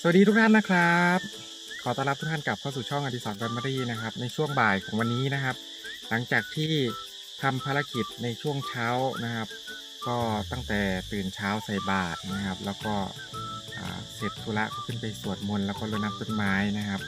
สวัสดีทุกท่านนะครับ ขอต้อนรับทุกท่านกลับเข้าสู่ช่องอดิสรแฟมิลี่นะครับ ในช่วงบ่ายของวันนี้นะครับ หลังจากที่ทำภารกิจในช่วงเช้านะครับ ก็ตั้งแต่ตื่นเช้าใส่บาตรนะครับ แล้วก็เสร็จธุระก็ขึ้นไปสวดมนต์แล้วก็รดน้ำต้นไม้นะครับ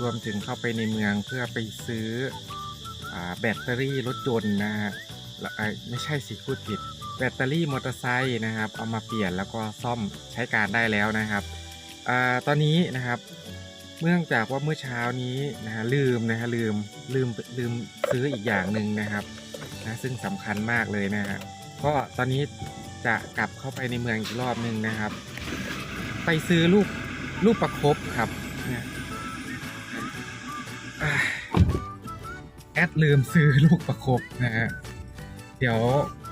รวมถึงเข้าไปในเมืองเพื่อไปซื้ออแบตเตอรี่รถยนต์นะฮะ ไม่ใช่สิพูดผิด แบตเตอรี่มอเตอร์ไซค์นะครับ เอามาเปลี่ยนแล้วก็ซ่อมใช้การได้แล้วนะครับอตอนนี้นะครับ เนื่องจากว่าเมื่อเช้านี้นะฮะลืมนะฮะลืมลืมลืมซื้ออีกอย่างหนึ่งนะครับนะซึ่งสำคัญมากเลยนะฮะก็ตอนนี้จะกลับเข้าไปในเมืองอีกรอบหนึ่งนะครับ ไปซื้อลูกลูกประคบครับนี่ยอ่าแอดลืมซื้อลูกประคบนะฮะ เดี๋ยว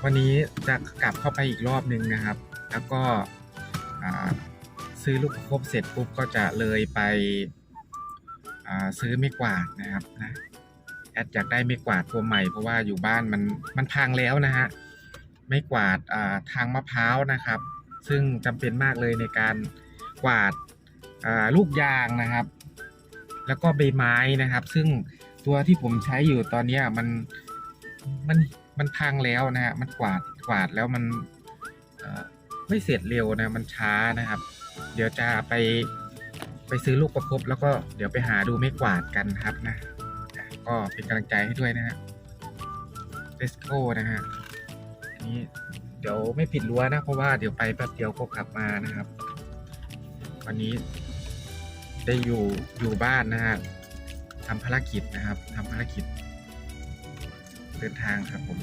วันนี้จะกลับเข้าไปอีกรอบหนึ่งนะครับ แล้วก็ซื้อลูกปรบเสร็จปุ๊บก็จะเลยไปซื้อไม่กวาดนะครับนะแอดอยากได้ไม่กวาดตัวใหม่ เพราะว่าอยู่บ้านมันมันพังแล้วนะฮะไม่กวาดาทางมะพร้าวนะครับ ซึ่งจำเป็นมากเลยในการกวาดาลูกยางนะครับ แล้วก็ใบไม้นะครับ ซึ่งตัวที่ผมใช้อยู่ตอนนี้มันมัน มันพังแล้วนะฮะมันกวาดกวาดแล้วมันไม่เสร็จเร็วนะมันช้านะครับ เดี๋ยวจะไปไปซื้อลูกประคบแล้วก็เดี๋ยวไปหาดูไม่กวาดกันครับนะ ก็เป็นกำลังใจให้ด้วยนะฮะ let's go นะฮะอันนี้เดี๋ยวไม่ผิดรั้วนะ เพราะว่าเดี๋ยวไปแป๊บเดียวก็กลับมานะครับ วันนี้ได้อยู่อยู่บ้านนะฮะทำภารกิจนะครับทำภารกิจ เดินทางครับผม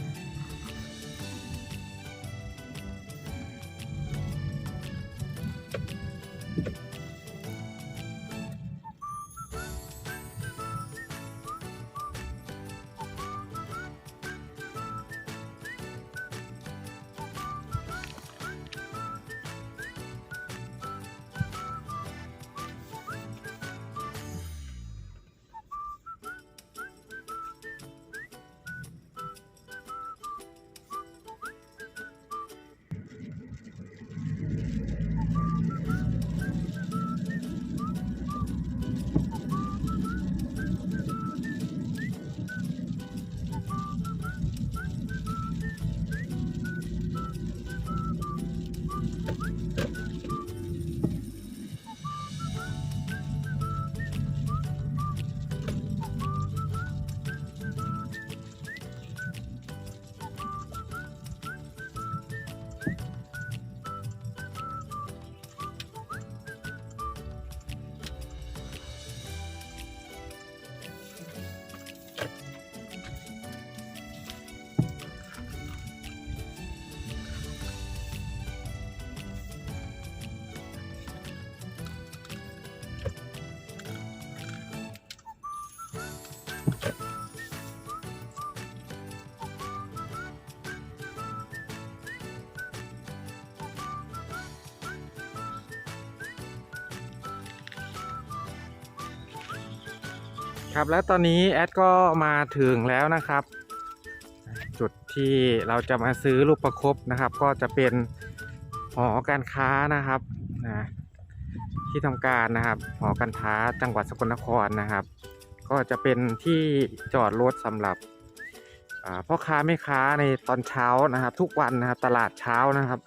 ครับแล้วตอนนี้แอดก็มาถึงแล้วนะครับ จุดที่เราจะมาซื้อลูกประคบนะครับ ก็จะเป็นหอการค้านะครับนะที่ทำการนะครับหอการค้าจังหวัดสกลนครนะครับ ก็จะเป็นที่จอดรถสำหรับพ่อค้าแม่ค้าในตอนเช้านะครับ ทุกวันนะครับตลาดเช้านะครับ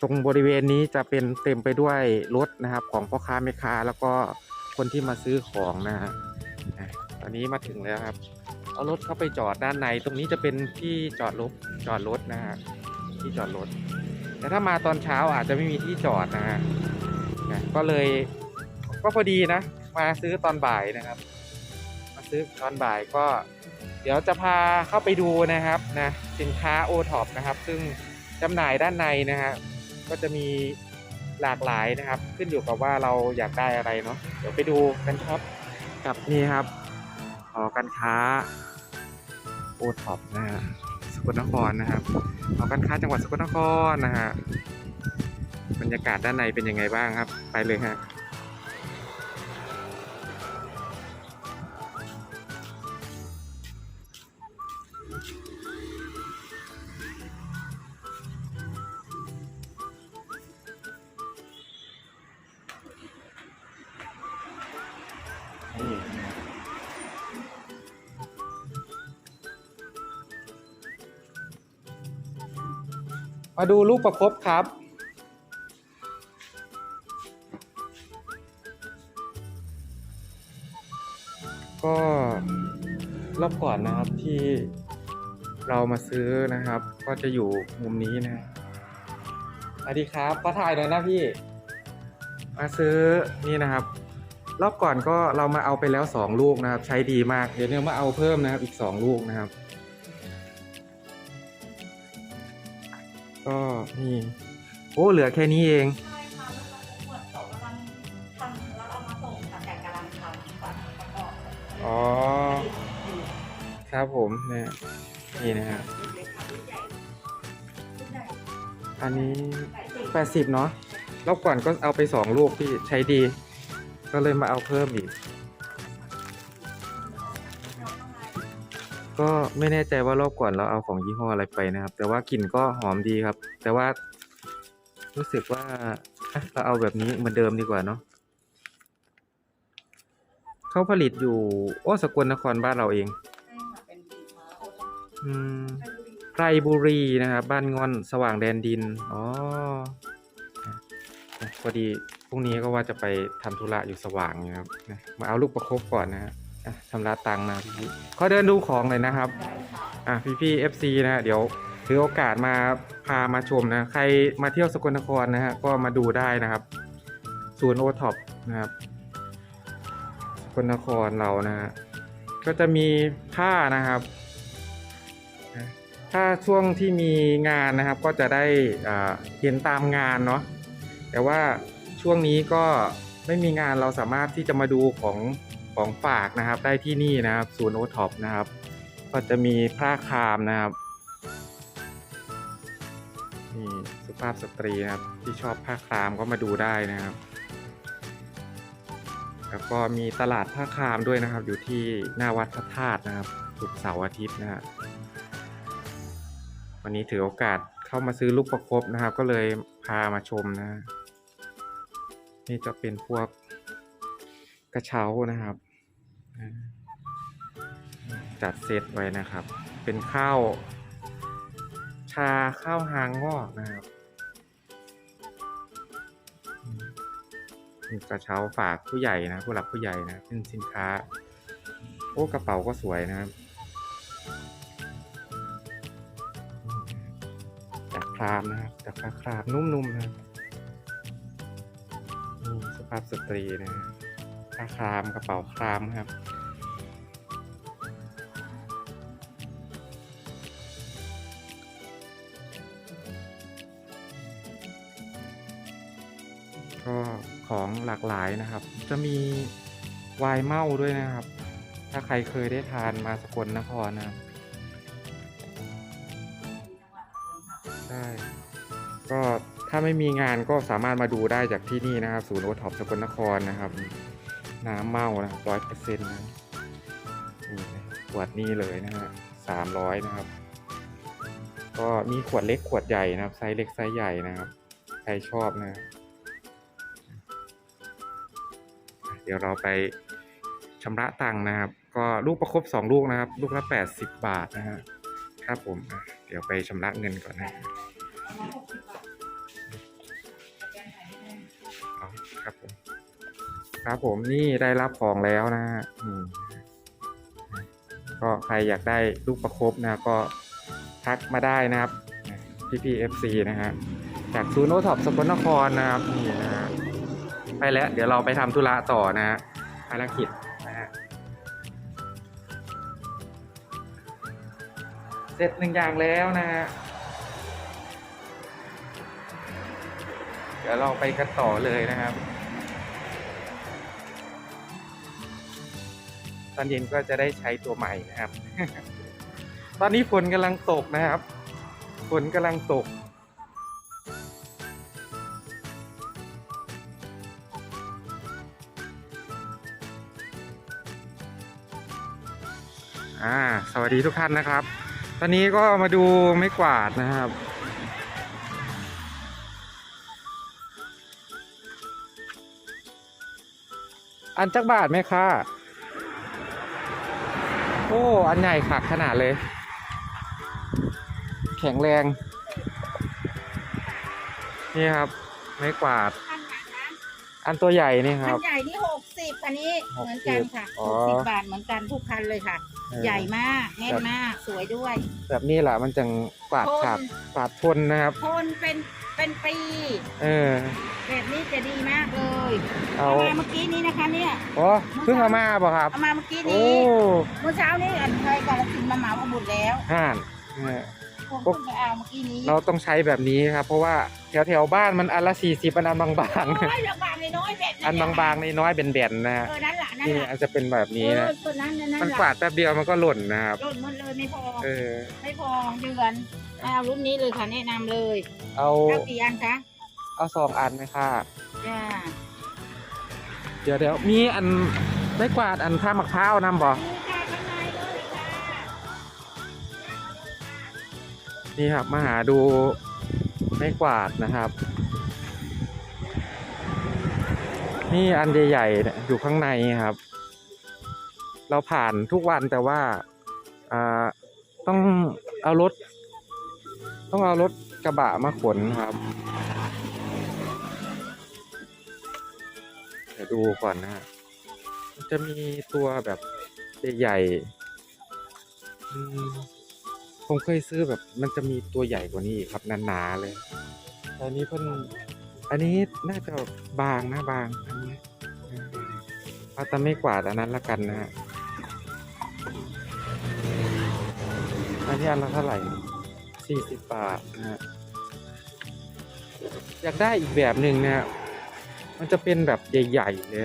ตรงบริเวณนี้จะเป็นเต็มไปด้วยรถนะครับ ของพ่อค้าแม่ค้าแล้วก็คนที่มาซื้อของนะฮะอะ ตอนนี้มาถึงแล้วครับ เอารถเข้าไปจอดด้านใน ตรงนี้จะเป็นที่จอดรถจอดรถนะฮะที่จอดรถ แต่ถ้ามาตอนเช้าอาจจะไม่มีที่จอดนะฮะนะก็เลยก็พอดีนะ มาซื้อตอนบ่ายนะครับ มาซื้อตอนบ่ายก็ เดี๋ยวจะพาเข้าไปดูนะครับนะสินค้าโอท็อปนะครับ ซึ่งจำหน่ายด้านในนะฮะก็จะมีหลากหลายนะครับ ขึ้นอยู่กับว่าเราอยากได้อะไรเนาะเดี๋ยวไปดูกันครับ กับนี่ครับหอการค้าโอท็อปนะฮะสกลนครนะครับหอการค้าจังหวัดสกลนครนะฮะบรรยากาศด้านในเป็นยังไงบ้างครับ ไปเลยฮะ มาดูลูกประคบครับ ก็รอบก่อนนะครับที่เรามาซื้อนะครับ ก็จะอยู่มุมนี้นะสวัสดีครับก็ถ่ายหน่อยนะพี่ มาซื้อนี่นะครับ รอบก่อนก็เรามาเอาไปแล้วสองลูกนะครับ ใช้ดีมาก เดี๋ยวเนี้มาเอาเพิ่มนะครับ อีกสองลูกนะครับ ก็นี่ โอ้เหลือแค่นี้เอง ใช่ค่ะแล้วก็เหมือนเขากำลังทำแล้วเอามาส่งค่ะแต่กำลังทำก่อนประกอบอ๋อ อยู่ครับผมเนี่ยนี่นะครับลูกเล็กค่ะลูกใหญ่ลูกใหญ่อันนี้ใหญ่สิบแปดสิบเนาะรอบก่อนก็เอาไปสองลูกพี่ใช้ดี ก็เลยมาเอาเพิ่มอีก ก็ไม่แน่ใจว่ารอบก่อนเราเอาของยี่ห้ออะไรไปนะครับ แต่ว่ากลิ่นก็หอมดีครับ แต่ว่ารู้สึกว่าอะเราเอาแบบนี้เหมือนเดิมดีกว่าเนาะเขาผลิตอยู่โอ้สกลนครบ้านเราเองใช่ค่ะเป็นสีฟ้าโอทองอืมไทยบุรีไพรบุรีนะครับ บ้านงอนสว่างแดนดิน อ๋ออะพอดีพรุ่งนี้ก็ว่าจะไปทำธุระอยู่สว่างนะครับนะมาเอาลูกประคบก่อนนะฮะ อะชำระตังค์นะพี่ขอเดินดูของเลยนะครับ อะพี่พี่เอฟซีนะฮะเดี๋ยวถือโอกาสมาพามาชมนะ ใครมาเที่ยวสกลนครนะฮะ ก็มาดูได้นะครับ ศูนย์โอท็อปนะครับสกลนครเรานะฮะ ก็จะมีผ้านะครับ ถ้าช่วงที่มีงานนะครับ ก็จะได้เห็นตามงานเนาะ แต่ว่าช่วงนี้ก็ไม่มีงานเราสามารถที่จะมาดูของ ของฝากนะครับ ได้ที่นี่นะครับศูนย์โอท็อปนะครับ ก็จะมีผ้าคามนะครับนี่สุภาพสตรีนะครับที่ชอบผ้าคามก็มาดูได้นะครับ แล้วก็มีตลาดผ้าคามด้วยนะครับ อยู่ที่หน้าวัดพระธาตุนะครับศุกร์เสาร์อาทิตย์นะฮะวันนี้ถือโอกาสเข้ามาซื้อลูกประคบนะครับ ก็เลยพามาชมนะ นี่จะเป็นพวกกระเช้านะครับ จัดเซตไว้นะครับ เป็นข้าว ชาข้าวหางงอกนะครับกระเช้าฝากผู้ใหญ่นะผู้หลักผู้ใหญ่นะเป็นสินค้า โอ้กระเป๋าก็สวยนะครับจากครามนะครับจากผ้าครามนุ่มๆนะสุภาพสตรีนะผ้าครามกระเป๋าครามครับ หลากหลายนะครับ จะมีไวน์เมาด้วยนะครับ ถ้าใครเคยได้ทานมาสกลนครนะครับใช่ก็ถ้าไม่มีงานก็สามารถมาดูได้จากที่นี่นะครับ ศูนย์โอท็อปสกลนครนะครับ น้ำเมานะครับร้อยเปอร์เซ็นต์นะนี่นะขวดนี้เลยนะฮะสามร้อยนะครับ ก็มีขวดเล็กขวดใหญ่นะครับ ไซส์เล็กไซส์ใหญ่นะครับ ใครชอบนะ เดี๋ยวเราไปชำระตังค์นะครับ ก็ลูกประคบสองลูกนะครับ ลูกละแปดสิบบาทนะฮะครับผมเดี๋ยวไปชำระเงินก่อนนะ ครับผมครับผมนี่ได้รับของแล้วนะฮะนี่ก็ใครอยากได้ลูกประคบนะก็ทักมาได้นะครับพี่พีเอฟซีนะฮะจากซูโนท็อปสกลนครนะครับนี่นะฮะ ไปแล้ว เดี๋ยวเราไปทำธุระต่อนะฮะภารกิจนะฮะเสร็จหนึ่งอย่างแล้วนะฮะเดี๋ยวเราไปกันต่อเลยนะครับ ตอนเย็นก็จะได้ใช้ตัวใหม่นะครับ ตอนนี้ฝนกำลังตกนะครับ ฝนกำลังตก อ่าสวัสดีทุกท่านนะครับ ตอนนี้ก็มาดูไม่กวาดนะครับ อันจักบาทไหมคะโอ้อันใหญ่ขักขนาดเลย แข็งแรง นี่ครับ ไม้กวาดขั้นไหนคะอันตัวใหญ่นี่คคัรันบใหญ่นี่หกสิบอันนี้หกเหสิมืบอนกันค่ะอ๋หอกสิบบาทเหมือนกันทุกคันเลยค่ะเออ ใหญ่มากแน่นมากสวยด้วยแบบนี้แหละมันจังกวาดทขาดนกวาดทนนะครับทนเป็นเป็นปี เออแบบนี้จะดีมากเลยเอาเอามาเมื่อกี้นี้นะคะเนี่ยโอ้เพิ่งเอามาบ่ครับเอามาเมื่อกี้โอ้นี้เมื่อเช้านี้อันเคยกาลสินธุ์มาเหมาเอาหมดแล้วห่านเออผมเพิ่งไปเอาเมื่อกี้นี้เราต้องใช้แบบนี้ครับ เพราะว่า แถวแถวๆบ้านมันอันละสี่สิบอันอันบางโอ้ยลำบากเลยน้อยแบบๆอันบางๆในน้อยๆเป็นแบนๆนะฮะเออนั่นแหละนั่นนี่แหละอาจจะเป็นแบบนี้นะ เออตัวนั้นนั่นนั่นมันแหละกวาดแป๊บเดียวมันก็หล่นนะครับลดหมดเลยไม่พอ เออ ไม่พอเดือนเอารุ่นนี้เลยค่ะแนะนำเลยเอา เอากี่อันคะเอาสองอันไหมค่ะ จ้าเดี๋ยวเดี๋ยวมีอันไม่กวาดอันท่ามะพร้าวนำบ่นี่ค่ะข้างในเลยค่ะนี่ครับมาหาดู ไม่กวาดนะครับ นี่อันใหญ่ๆอยู่ข้างในครับ เราผ่านทุกวันแต่ว่าต้องเอารถ ต้องเอารถกระบะมาขนครับเดี๋ยวดูก่อนนะฮะจะมีตัวแบบใหญ่ๆ ผมเคยซื้อแบบมันจะมีตัวใหญ่กว่านี้ครับหนาๆเลยอันนี้เพิ่นอันนี้น่าจะบางนะบางอันนี้เอาแต่ไม่กวาดอันนั้นละกันนะฮะอันนี้อันละเท่าไหร่สี่สิบบาทนะฮะอยากได้อีกแบบหนึ่งนะฮะมันจะเป็นแบบใหญ่ๆเลย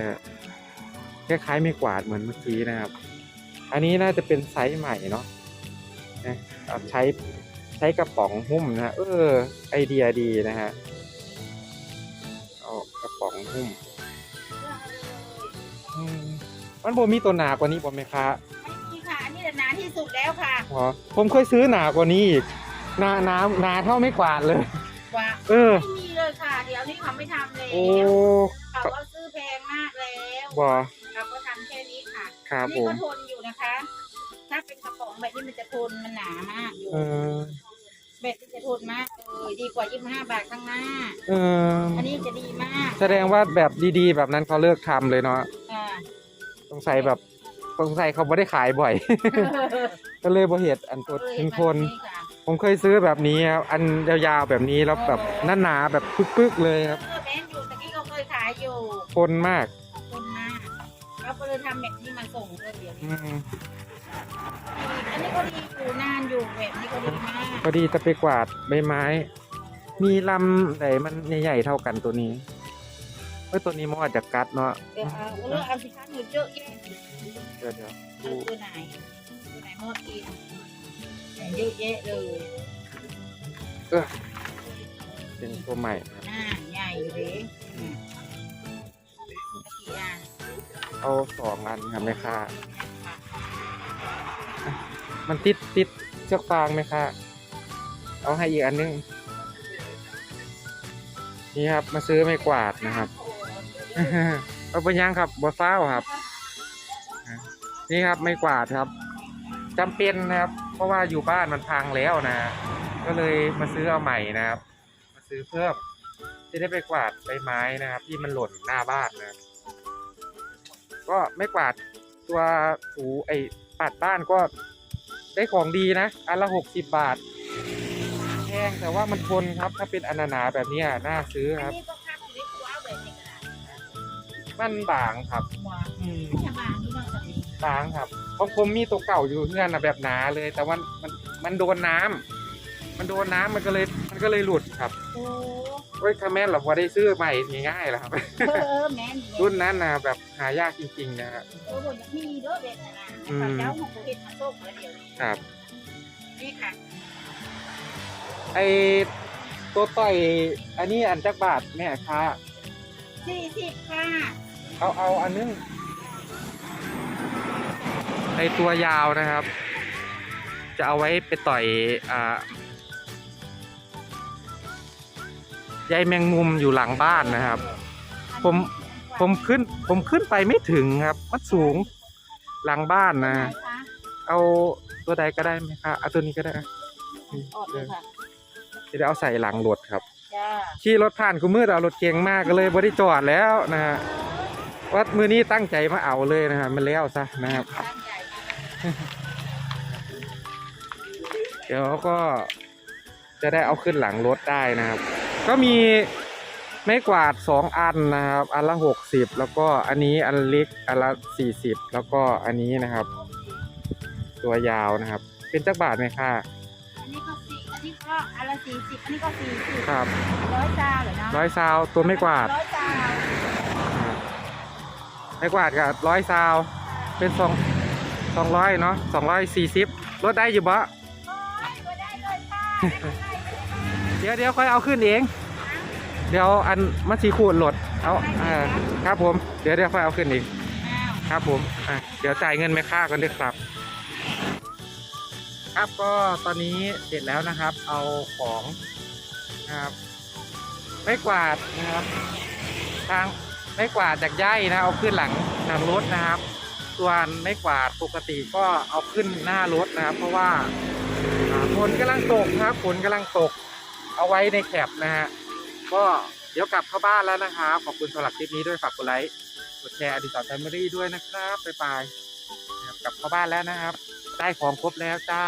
คล้ายๆไม่กวาดเหมือนเมื่อกี้นะครับ อันนี้น่าจะเป็นไซส์ใหม่เนาะนะเอา ใช้ใช้กระป๋องหุ้มนะฮะเออ ไอเดียดีนะฮะเอากระป๋องหุ้มอืมมันบ่มีตัวหนากว่านี้บ่ไหมคะไม่มีค่ะอันนี้หนาที่สุดแล้วค่ะอ๋อผมเคยซื้อหนากว่านี้อีกหนาหนาหนาเท่าไม่กวาดเลยกว่าเออไม่มีเลยค่ะ เดี๋ยวนี้เขาไม่ทำแล้วโอ้เขาก็ซื้อแพงมากแล้วบ่เราก็ทำแค่นี้ค่ะครับนี่ผก็มทนอยู่นะคะถ้าเป็น กระป๋องแบบนี้มันจะทนมันหนามากอยู่เออแบบนี้จะทนมากเลยดีกว่า25บาทข้างหน้า เอออันนี้จะดีมากแสดงว่าแบบดีๆ แบบนั้นเขาเลิกทำเลยเนาะอ่าสงสัยแบบสงสัยเขาไม่ได้ขายบ่อย ก็เลยบ่เห็ดอันตัวทิ้งทนค่ะผมเคยซื้อแบบนี้ครับอันยาวๆแบบนี้แล้วแบบหนาๆแบบปึ๊กๆเลยครับเออแม่นอยู่ตะกี้ก็เคยขายอยู่ทนมากทนมากเราก็เลยทำแบบนี้มาส่งเลยเดี๋ยวอืนี้ม อันนี้ก็ดีอยู่นานอยู่แบบนี้ก็ดีมากพอดีจะไปกวาดใบไม้ มีลำไหนมันใหญ่ๆเท่ากันตัวนี้เฮ้ยตัวนี้มันอาจจะกัดเนาะเดี๋ยวเอาเลือกเอาสิคะหนูเจอะแยะเดี๋ยวเดี๋ยวเอาดูตัวไหนตัวไหนหมดกินแต่เยอะแยะเลยเออเป็นตัวใหม่ครับหน้าใหญ่เลยอืมกี่อันเอาสองอันครับแม่ค้า มันติดติดเชือกฟางไหมคะเอาให้อีกอันนึง นี่ครับ มาซื้อไม่กวาดนะครับเอาไปยังครับบัวเฝ้าวครับ นี่ครับไม่กวาดครับจำเป็นนะครับ เพราะว่าอยู่บ้านมันพังแล้วนะ ก็เลยมาซื้อเอาใหม่นะครับ มาซื้อเพิ่มจะได้ไปกวาดใบไม้นะครับ ที่มันหล่นหน้าบ้านนะก็ไม่กวาดตัวถูไอ้ปัดบ้านก็ ได้ของดีนะ อันละหกสิบบาท แพงแต่ว่ามันทนครับ ถ้าเป็นอนานาแบบเนี้ยน่าซื้ออันครับ นี้ก็คับอยู่ในครัวเอาแบบนี้ก็ได้มันบางครับหัวอืมไม่ใช่บางนี่นอกจากนี้บางครับของผมมีตัวเก่าอยู่เพื่อนนะแบบหนาเลย แต่ว่ามันมันโดนน้ำมันโดนน้ำมันก็เลยมันก็เลยหลุดครับ โอ้ เว้ยคาแมนเราพอได้ซื้อใหม่ง่ายๆแล้วครับ เออเออแม่นรุ่นนั้นนะแบบหายากจริงๆนะครับ โอ้โหยังมีเด้อแบบนั้นนะอืมเจ้าของผู้เห็นมาส่งแล้วเดี๋ยวนี้ครับ นี่ค่ะไอตัวต่อยอันนี้อันจักบาทแม่ค้าสี่สิบค่ะเอาเอาอันนึงไอตัวยาวนะครับ จะเอาไว้ไปต่อยอ่า ใยแมงมุมอยู่หลังบ้านนะครับ ผมผมขึ้นผมขึ้นไปไม่ถึงครับ มันสูงหลังบ้านนะไหนคะเอาตัวใดก็ได้ไหมคะเอาตัวนี้ก็ได้อะออกเลยค่ะจะได้เอาใส่หลังรถครับจจ้าขี่รถผ่านกูมืดเอารถเก๋งมากก็เลยบริจอดแล้วนะฮะวัดมือนี้ตั้งใจมาเอาเลยนะฮะมันแล้วซะนะครับตั้งใจเดี๋ยวก็จะได้เอาขึ้นหลังรถได้นะครับ ก็มีไม้กวาดสองอันนะครับ อันละหกสิบแล้วก็อันนี้อันเล็กอันละสี่สิบแล้วก็อันนี้นะครับ ตัวยาวนะครับ เป็นจักบาทไหมค่ะอันนี้ก็สี่อันนี้ก็อันละสี่สิบอันนี้ก็สี่สิบครับร้อยจานเหรอเนาะร้อยซาวตัวไม่กวาดร้อยจานไม้กวาดกับร้อยซาวเป็นสองสองร้อยเนาะสองร้อยสี่สิบลดได้อยู่บ่โอ้ยก็ได้เลยค่ะไม่เป็นไรเดี๋ยวเดี๋ยวค่อยเอาขึ้นเอง เดี๋ยวอันมันสีขูดหลด เอาอครับผม เดี๋ยวเดี๋ยวค่อยเอาขึ้นเองครับผมอะเดี๋ยวจ่ายเงินแม่ค้ากันด้วยครับ ครับก็ตอนนี้เสร็จแล้วนะครับ เอาของนะครับไม้กวาดนะครับ ทางไม้กวาดจากย่ายนะเอาขึ้นหลังหลังรถนะครับ ส่วนไม้กวาดปกติก็เอาขึ้นหน้ารถนะครับ เพราะว่าอ่าฝนกำลังตกนะครับฝนกำลังตก เอาไว้ในแคปนะฮะก็เดี๋ยวกลับเข้าบ้านแล้วนะครับขอบคุณสำหรับคลิปนี้ด้วยฝากกดไลค์กดแชร์อดิสรแฟมิลี่ด้วยนะครับบ๊ายบายกลับเข้าบ้านแล้วนะครับ ได้ของครบแล้วจ้า